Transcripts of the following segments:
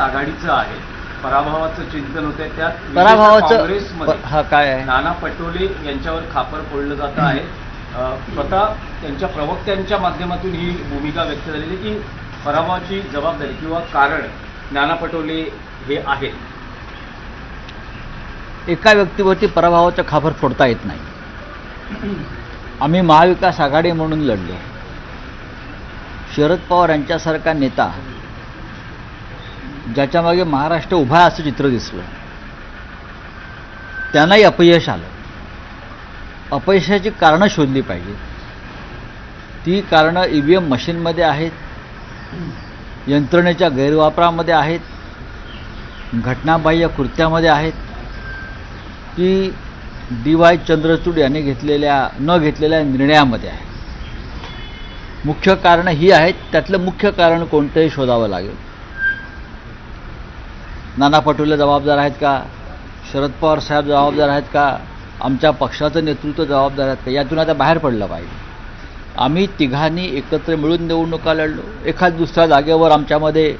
आघाडीचं आहे. पराभवाचं चिंतन होतंय. त्यात पराभवाचं प- हा काय आहे? नाना पटोले यांच्यावर खापर फोडलं जात आहे. अ, स्वतः त्यांच्या प्रवक्त्यांच्या माध्यमातून ही भूमिका व्यक्त झालेली की पराभवाची जबाबदारी किंवा कारण नाना पटोले हे आहेत. एका व्यक्तीवरती पराभवाचा खापर फोडता येत नाही. आम्ही महाविकास आघाडी म्हणून लढलो. शरद पवार यांच्यासारखा नेता ज्याच्यामागे महाराष्ट्र उभा आहे असं चित्र दिसलं. त्यांनाही अपयश आलं. अपयशाची कारणं शोधली पाहिजे ती कारणं ई व्ही एम मशीनमध्ये आहेत यंत्रणेच्या गैरवापरामध्ये आहेत घटनाबाह्य कृत्यामध्ये आहेत. की डी वाय चंद्रचूड यांनी घेतलेल्या न घेतलेल्या निर्णयामध्ये आहे. मुख्य कारणं ही आहेत त्यातलं मुख्य कारण कोणतंही शोधावं लागेल. नाना पटोले जबाबदार आहेत का? शरद पवार साहेब जबाबदार आहेत का? आमच्या पक्षाचं नेतृत्व जबाबदार आहेत का? यातून आता बाहेर पडलं पाहिजे. आम्ही तिघांनी एकत्र मिळून निवडणुका लढलो. एखाद दुसऱ्या जागेवर आमच्यामध्ये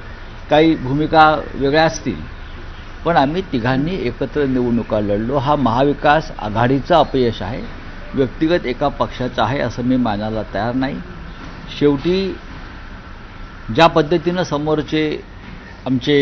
काही भूमिका वेगळ्या असतील. पण आम्ही तिघांनी एकत्र निवडणुका लढलो. हा महाविकास आघाडीचा अपयश आहे. व्यक्तिगत एका पक्षाचं आहे असं मी मानायला तयार नाही. शेवटी ज्या पद्धतीनं समोरचे आमचे